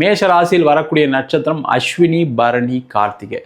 மேஷ ராசியில் வரக்கூடிய நட்சத்திரம் அஸ்வினி பரணி கார்த்திகை.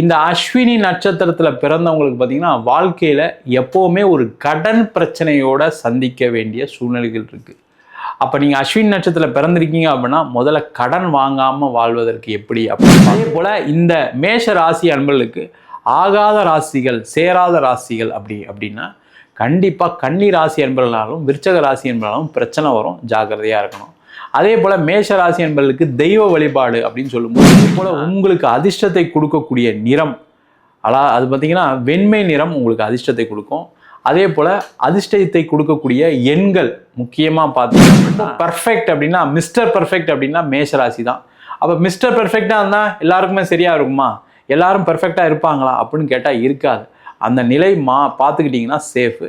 இந்த அஸ்வினி நட்சத்திரத்தில் பிறந்தவங்களுக்கு பார்த்தீங்கன்னா வாழ்க்கையில் எப்போவுமே ஒரு கடன் பிரச்சனையோட சந்திக்க வேண்டிய சூழ்நிலைகள் இருக்குது அப்போ நீங்கள் அஸ்வினி நட்சத்திரத்தில் பிறந்திருக்கீங்க அப்படின்னா முதல்ல கடன் வாங்காமல் வாழ்வதற்கு எப்படி அப்படின்னு அதே போல் இந்த மேஷ ராசி அன்பர்களுக்கு ஆகாத ராசிகள் சேராத ராசிகள் அப்படி அப்படின்னா கண்டிப்பாக கன்னி ராசி அன்பர்களாலும் விருச்சக ராசி என்பவர்களாலும் பிரச்சனை வரும். ஜாக்கிரதையாக இருக்கணும். அதே போல் மேஷ ராசி என்பவர்களுக்கு தெய்வ வழிபாடு அப்படின்னு சொல்லும்போது அதே போல் உங்களுக்கு அதிர்ஷ்டத்தை கொடுக்கக்கூடிய நிறம் அலா அது பார்த்தீங்கன்னா வெண்மை நிறம் உங்களுக்கு அதிர்ஷ்டத்தை கொடுக்கும். அதே போல் அதிர்ஷ்டத்தை கொடுக்கக்கூடிய எண்கள் முக்கியமாக பார்த்தீங்கன்னா பர்ஃபெக்ட் அப்படின்னா மிஸ்டர் பர்ஃபெக்ட் அப்படின்னா மேஷ ராசி தான். அப்போ மிஸ்டர் பர்ஃபெக்டாக இருந்தால் எல்லாருக்குமே சரியாக இருக்குமா? எல்லாரும் பர்ஃபெக்டாக இருப்பாங்களா? அப்படின்னு கேட்டால் இருக்காது. அந்த நிலை மா பார்த்துக்கிட்டிங்கன்னா சேஃபு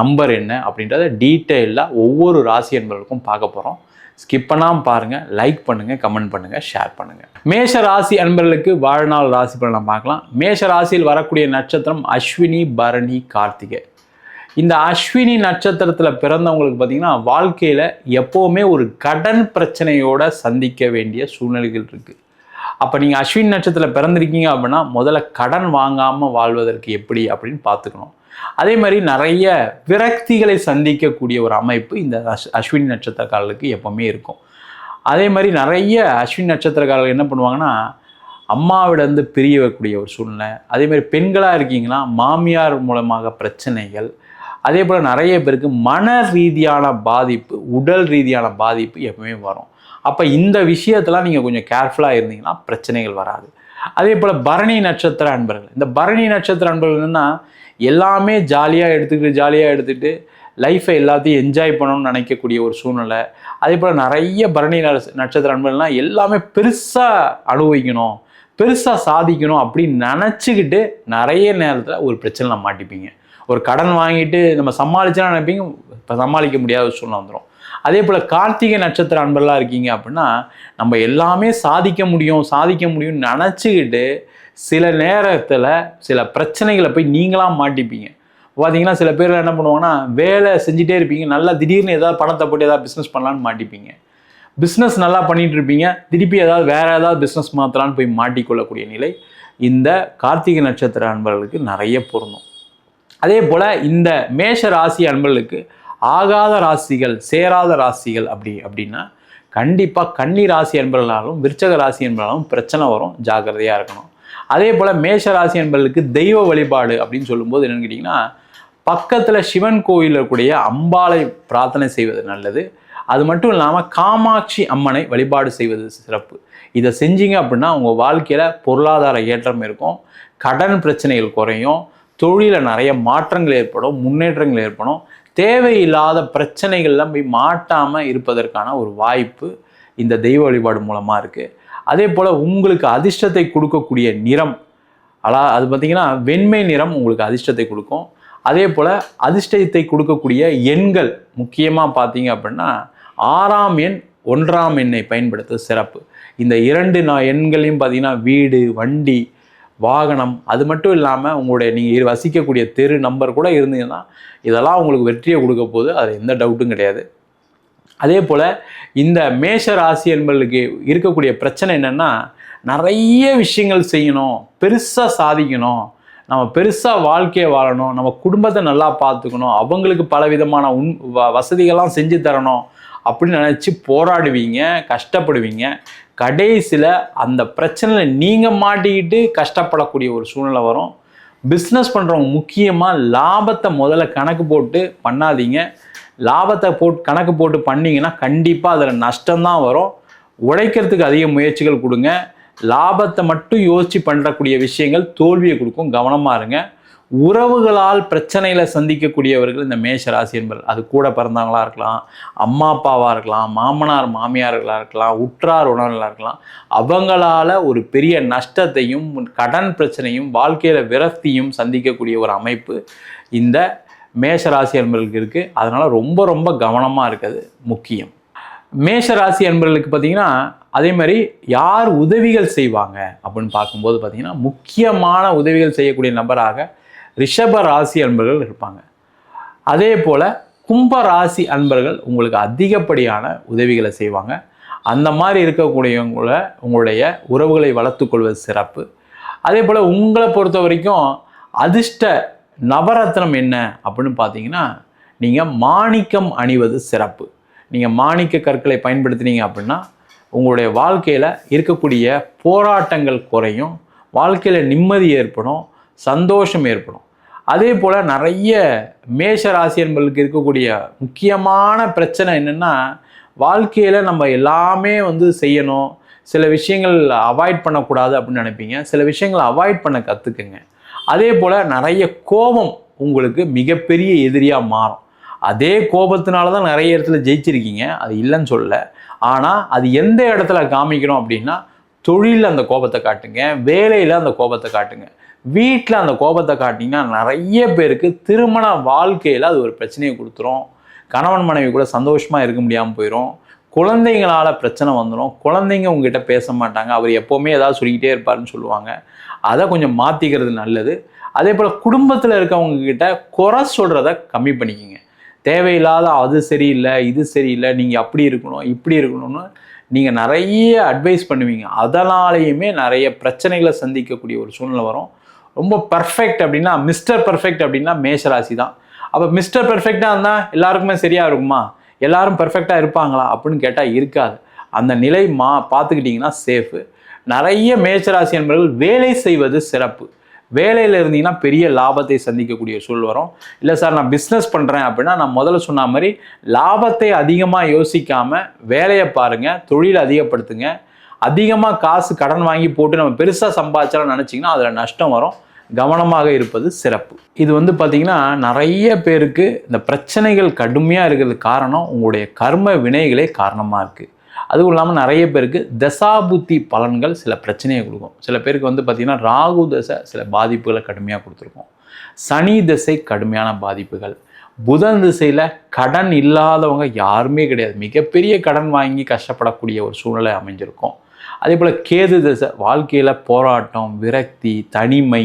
நம்பர் என்ன அப்படின்றத டீட்டெயிலாக ஒவ்வொரு ராசி என்பவர்களுக்கும் பார்க்க போகிறோம் ஸ்கிப் பண்ணாமல் பாருங்கள் லைக் பண்ணுங்கள் கமெண்ட் பண்ணுங்கள் ஷேர் பண்ணுங்கள் மேஷ ராசி அன்பர்களுக்கு வாழ்நாள் ராசி பலனை பார்க்கலாம். மேஷ ராசியில் வரக்கூடிய நட்சத்திரம் அஸ்வினி பரணி கார்த்திகை. இந்த அஸ்வினி நட்சத்திரத்தில் பிறந்தவங்களுக்கு பார்த்திங்கன்னா வாழ்க்கையில் எப்போவுமே ஒரு கடன் பிரச்சனையோட சந்திக்க வேண்டிய சூழ்நிலைகள் இருக்குது அப்போ நீங்கள் அஸ்வினி நட்சத்திரத்தில் பிறந்திருக்கீங்க அப்படின்னா முதல்ல கடன் வாங்காமல் வாழ்வதற்கு எப்படி அப்படின்னு பார்த்துக்கணும். அதே மாதிரி நிறைய விரக்திகளை சந்திக்கக்கூடிய ஒரு அமைப்பு இந்த அஸ் அஸ்வினி நட்சத்திரக்காரர்களுக்கு எப்போவுமே இருக்கும். அதே மாதிரி நிறைய அஸ்வினி நட்சத்திரக்காரர்கள் என்ன பண்ணுவாங்கன்னா அம்மாவிடந்து பிரிய வைக்கக்கூடிய ஒரு சூழ்நிலை. அதே மாதிரி பெண்களாக இருக்கீங்கன்னா மாமியார் மூலமாக பிரச்சனைகள். அதே போல் நிறைய பேருக்கு மன ரீதியான பாதிப்பு உடல் ரீதியான பாதிப்பு எப்பவுமே வரும். அப்போ இந்த விஷயத்தெல்லாம் நீங்கள் கொஞ்சம் கேர்ஃபுல்லாக இருந்தீங்கன்னா பிரச்சனைகள் வராது. அதே போல் பரணி நட்சத்திர அன்பர்கள். இந்த பரணி நட்சத்திர அன்பர்கள் என்னென்னா எல்லாமே ஜாலியாக எடுத்துக்கிட்டு ஜாலியாக எடுத்துகிட்டு லைஃப்பை எல்லாத்தையும் என்ஜாய் பண்ணணும்னு நினைக்கக்கூடிய ஒரு சூழ்நிலை. அதே போல் நிறைய பரணி நட்சத்திர அன்பர்கள்லாம் எல்லாமே பெருசாக அனுபவிக்கணும் பெருசாக சாதிக்கணும் அப்படின்னு நினச்சிக்கிட்டு நிறைய நேரத்தில் ஒரு பிரச்சனை மாட்டிப்பீங்க. ஒரு கடன் வாங்கிட்டு நம்ம சமாளிச்சா நினைப்பீங்க இப்போ சமாளிக்க முடியாத ஒரு சூழ்நிலை வந்துடும் அதே போல் கார்த்திகை நட்சத்திர அன்பர்களாக இருக்கீங்க அப்படின்னா நம்ம எல்லாமே சாதிக்க முடியும் சாதிக்க முடியும்னு நினச்சிக்கிட்டு சில நேரத்தில் சில பிரச்சனைகளை போய் நீங்களாம் மாட்டிப்பீங்க. பார்த்தீங்கன்னா சில பேர் என்ன பண்ணுவாங்கன்னா வேலை செஞ்சுட்டே இருப்பீங்க. நல்லா திடீர்னு ஏதாவது பணத்தை போட்டு ஏதாவது பிஸ்னஸ் பண்ணலான்னு மாட்டிப்பீங்க. பிஸ்னஸ் நல்லா பண்ணிட்டு இருப்பீங்க. திருப்பி ஏதாவது வேற ஏதாவது பிஸ்னஸ் மாற்றலான்னு போய் மாட்டிக்கொள்ளக்கூடிய நிலை இந்த கார்த்திகை நட்சத்திர அன்பர்களுக்கு நிறைய பொருந்தும். அதே போல் இந்த மேஷ ராசி அன்பர்களுக்கு ஆகாத ராசிகள் சேராத ராசிகள் அப்படி அப்படின்னா கண்டிப்பாக கன்னி ராசி அன்பர்களாலும் விருச்சக ராசி என்பவர்களாலும் பிரச்சனை வரும். ஜாக்கிரதையாக இருக்கணும். அதே போல் மேஷ ராசி என்பவர்களுக்கு தெய்வ வழிபாடு அப்படின்னு சொல்லும்போது என்னென்னு கேட்டிங்கன்னா பக்கத்தில் சிவன் கோயிலில் இருக்கக்கூடிய அம்பாளை பிரார்த்தனை செய்வது நல்லது. அது மட்டும் இல்லாமல் காமாட்சி அம்மனை வழிபாடு செய்வது சிறப்பு. இதை செஞ்சீங்க அப்படின்னா உங்கள் வாழ்க்கையில் பொருளாதார ஏற்றம் இருக்கும் கடன் பிரச்சனைகள் குறையும் தொழிலில் நிறைய மாற்றங்கள் ஏற்படும் முன்னேற்றங்கள் ஏற்படும். தேவையில்லாத பிரச்சனைகள்லாம் போய் மாட்டாமல் இருப்பதற்கான ஒரு வாய்ப்பு இந்த தெய்வ வழிபாடு மூலமாக இருக்குது அதே போல் உங்களுக்கு அதிர்ஷ்டத்தை கொடுக்கக்கூடிய நிறம் அலா அது பார்த்திங்கன்னா வெண்மை நிறம் உங்களுக்கு அதிர்ஷ்டத்தை கொடுக்கும். அதே போல் அதிர்ஷ்டத்தை கொடுக்கக்கூடிய எண்கள் முக்கியமாக பார்த்தீங்க அப்படின்னா ஆறாம் எண் ஒன்றாம் எண்ணை பயன்படுத்த சிறப்பு. இந்த இரண்டு நான் எண்களையும் பார்த்தீங்கன்னா வீடு வண்டி வாகனம் அது மட்டும் இல்லாமல் உங்களுடைய நீங்கள் வசிக்கக்கூடிய தெரு நம்பர் கூட இருந்தீங்கன்னா இதெல்லாம் உங்களுக்கு வெற்றியை கொடுக்க போகுது. அது எந்த டவுட்டும் கிடையாது. அதே போல் இந்த மேஷ ராசி என்பர்களுக்கு இருக்கக்கூடிய பிரச்சனை என்னென்னா நிறைய விஷயங்கள் செய்யணும் பெருசாக சாதிக்கணும் நம்ம பெருசாக வாழ்க்கையை வாழணும் நம்ம குடும்பத்தை நல்லா பார்த்துக்கணும் அவங்களுக்கு பல விதமான உன் வ- வசதிகள்லாம் செஞ்சு தரணும் அப்படின்னு நினச்சி போராடுவீங்க கஷ்டப்படுவீங்க. கடைசியில் அந்த பிரச்சனையில் நீங்கள் மாட்டிக்கிட்டு கஷ்டப்படக்கூடிய ஒரு சூழ்நிலை வரும். பிஸ்னஸ் பண்ணுறவங்க முக்கியமாக லாபத்தை முதல்ல கணக்கு போட்டு பண்ணாதீங்க. லாபத்தை போட்டு கணக்கு போட்டு பண்ணீங்கன்னா கண்டிப்பாக அதில் நஷ்டம்தான் வரும். உழைக்கிறதுக்கு அதிக முயற்சிகள் கொடுங்க. லாபத்தை மட்டும் யோசித்து பண்ணுறக்கூடிய விஷயங்கள் தோல்வியை கொடுக்கும். கவனமாக இருங்க. உறவுகளால் பிரச்சனைகளை சந்திக்கக்கூடியவர்கள் இந்த மேஷ ராசி என்பர்கள். அது கூட பிறந்தவங்களாக இருக்கலாம். அம்மா அப்பாவாக இருக்கலாம். மாமனார் மாமியார்களாக இருக்கலாம். உற்றார் உணவர்களாக இருக்கலாம். அவங்களால ஒரு பெரிய நஷ்டத்தையும் கடன் பிரச்சனையும் வாழ்க்கையில் விரக்தியும் சந்திக்கக்கூடிய ஒரு அமைப்பு இந்த மேஷ ராசி அன்பர்களுக்கு இருக்குது அதனால் ரொம்ப ரொம்ப கவனமாக இருக்கிறது முக்கியம். மேஷ ராசி அன்பர்களுக்கு பார்த்தீங்கன்னா அதே மாதிரி யார் உதவிகள் செய்வாங்க அப்படின்னு பார்க்கும்போது பார்த்திங்கன்னா முக்கியமான உதவிகள் செய்யக்கூடிய நபராக ரிஷப ராசி அன்பர்கள் இருப்பாங்க. அதே போல் கும்ப ராசி அன்பர்கள் உங்களுக்கு அதிகப்படியான உதவிகளை செய்வாங்க. அந்த மாதிரி இருக்கக்கூடியவங்கள உங்களுடைய உறவுகளை வளர்த்துக்கொள்வது சிறப்பு. அதே போல் உங்களை பொறுத்த வரைக்கும் அதிர்ஷ்ட நவரத்னம் என்ன அப்படின்னு பார்த்தீங்கன்னா நீங்கள் மாணிக்கம் அணிவது சிறப்பு. நீங்கள் மாணிக்க கற்களை பயன்படுத்தினீங்க அப்படின்னா உங்களுடைய வாழ்க்கையில் இருக்கக்கூடிய போராட்டங்கள் குறையும் வாழ்க்கையில் நிம்மதி ஏற்படும் சந்தோஷம் ஏற்படும். அதே போல் நிறைய மேஷ ராசி என்பர்களுக்கு இருக்கக்கூடிய முக்கியமான பிரச்சனை என்னென்னா வாழ்க்கையில் நம்ம எல்லாமே வந்து செய்யணும். சில விஷயங்கள் அவாய்ட் பண்ணக்கூடாது அப்படின்னு நினைப்பீங்க. சில விஷயங்களை அவாய்ட் பண்ண கற்றுக்குங்க அதே போல் நிறைய கோபம் உங்களுக்கு மிகப்பெரிய எதிரியாக மாறும். அதே கோபத்தினால தான் நிறைய இடத்துல ஜெயிச்சிருக்கீங்க. அது இல்லைன்னு சொல்லலை. ஆனால் அது எந்த இடத்துல காமிக்கணும் அப்படின்னா தொழிலில் அந்த கோபத்தை காட்டுங்க வேலையில் அந்த கோபத்தை காட்டுங்க. வீட்டில் அந்த கோபத்தை காட்டிங்கன்னா நிறைய பேருக்கு திருமண வாழ்க்கையில் அது ஒரு பிரச்சனையை கொடுத்துரும். கணவன் மனைவி கூட சந்தோஷமாக இருக்க முடியாமல் போயிடும் குழந்தைங்களால பிரச்சனை வந்துடும் குழந்தைங்க உங்ககிட்ட பேச மாட்டாங்க. அவர் எப்போவுமே ஏதாவது சொல்லிக்கிட்டே இருப்பாருன்னு சொல்லுவாங்க. அதை கொஞ்சம் மாற்றிக்கிறது நல்லது. அதே போல் குடும்பத்தில் இருக்கவங்கக்கிட்ட குறை சொல்கிறத கம்மி பண்ணிக்கிங்க. தேவையில்லாத அது சரியில்லை இது சரியில்லை நீங்கள் அப்படி இருக்கணும் இப்படி இருக்கணும்னு நீங்கள் நிறைய அட்வைஸ் பண்ணுவீங்க. அதனாலேயுமே நிறைய பிரச்சனைகளை சந்திக்கக்கூடிய ஒரு சூழ்நிலை வரும். ரொம்ப பர்ஃபெக்ட் அப்படின்னா மிஸ்டர் பர்ஃபெக்ட் அப்படின்னா மேஷராசி தான் அப்போ மிஸ்டர் பர்ஃபெக்டாக இருந்தால் எல்லாருக்குமே சரியாக இருக்குமா? எல்லாரும் பெர்ஃபெக்டாக இருப்பாங்களா அப்படின்னு கேட்டால் இருக்காது. அந்த நிலை மா பார்த்துக்கிட்டிங்கன்னா சேஃபு நிறைய மேச்சராசி என்பவர்கள் வேலை செய்வது சிறப்பு. வேலையில் இருந்தீங்கன்னா பெரிய லாபத்தை சந்திக்கக்கூடிய சூழ் வரும். இல்லை சார் நான் பிஸ்னஸ் பண்ணுறேன் அப்படின்னா நான் முதல்ல சொன்ன மாதிரி லாபத்தை அதிகமாக யோசிக்காமல் வேலையை பாருங்கள் தொழிலை அதிகப்படுத்துங்க. அதிகமாக காசு கடன் வாங்கி போட்டு நம்ம பெருசாக சம்பாதிச்சாலும் நினச்சிங்கன்னா அதில் நஷ்டம் வரும். கவனமாக இருப்பது சிறப்பு. இது வந்து பார்த்திங்கன்னா நிறைய பேருக்கு இந்த பிரச்சனைகள் கடுமையாக இருக்கிறதுக்கு காரணம் உங்களுடைய கர்ம வினைகளே காரணமாக இருக்குது அதுவும் இல்லாமல் நிறைய பேருக்கு தசாபுத்தி பலன்கள் சில பிரச்சனையை கொடுக்கும். சில பேருக்கு வந்து பார்த்திங்கன்னா ராகு தசை சில பாதிப்புகளை கடுமையாக கொடுத்துருக்கோம். சனி திசை கடுமையான பாதிப்புகள். புதன் திசையில் கடன் இல்லாதவங்க யாருமே கிடையாது. மிகப்பெரிய கடன் வாங்கி கஷ்டப்படக்கூடிய ஒரு சூழ்நிலை அமைஞ்சிருக்கும். அதே போல் கேது திசை வாழ்க்கையில் போராட்டம் விரக்தி தனிமை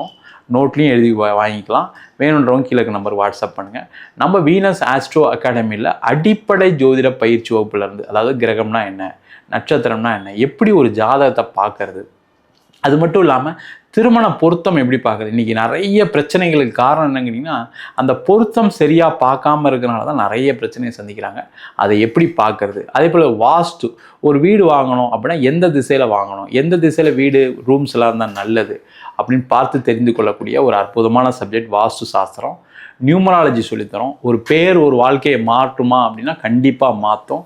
நோட்லேயும் எழுதி வாங்கிக்கலாம். வேணுன்றவங்க கீழே நம்பர் வாட்ஸ்அப் பண்ணுங்கள் நம்ம வீனஸ் ஆஸ்ட்ரோ அகாடமியில் அடிப்படை ஜோதிட பயிற்சி வகுப்புலேருந்து அதாவது கிரகம்னா என்ன நட்சத்திரம்னா என்ன எப்படி ஒரு ஜாதகத்தை பார்க்கறது அது மட்டும் இல்லாமல் திருமண பொருத்தம் எப்படி பார்க்குறது இன்றைக்கி நிறைய பிரச்சனைகளுக்கு காரணம் என்னங்கிறீங்கன்னா அந்த பொருத்தம் சரியாக பார்க்காம இருக்கிறனால தான் நிறைய பிரச்சனையை சந்திக்கிறாங்க. அதை எப்படி பார்க்கறது? அதே போல் வாஸ்து ஒரு வீடு வாங்கணும் அப்படின்னா எந்த திசையில் வாங்கணும்? எந்த திசையில் வீடு ரூம்ஸ் எல்லாம் இருந்தால் நல்லது? அப்படின்னு பார்த்து தெரிந்து கொள்ளக்கூடிய ஒரு அற்புதமான சப்ஜெக்ட் வாஸ்து சாஸ்திரம். நியூமராலஜி சொல்லித்தரோம். ஒரு பேர் ஒரு வாழ்க்கையை மாற்றுமா அப்படின்னா கண்டிப்பாக மாற்றும்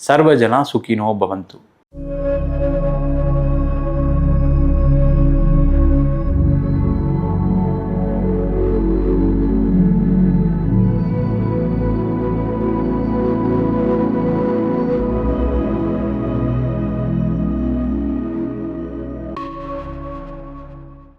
ಸರ್ವಜನ ಸುಖಿನೋ ಭವಂತು.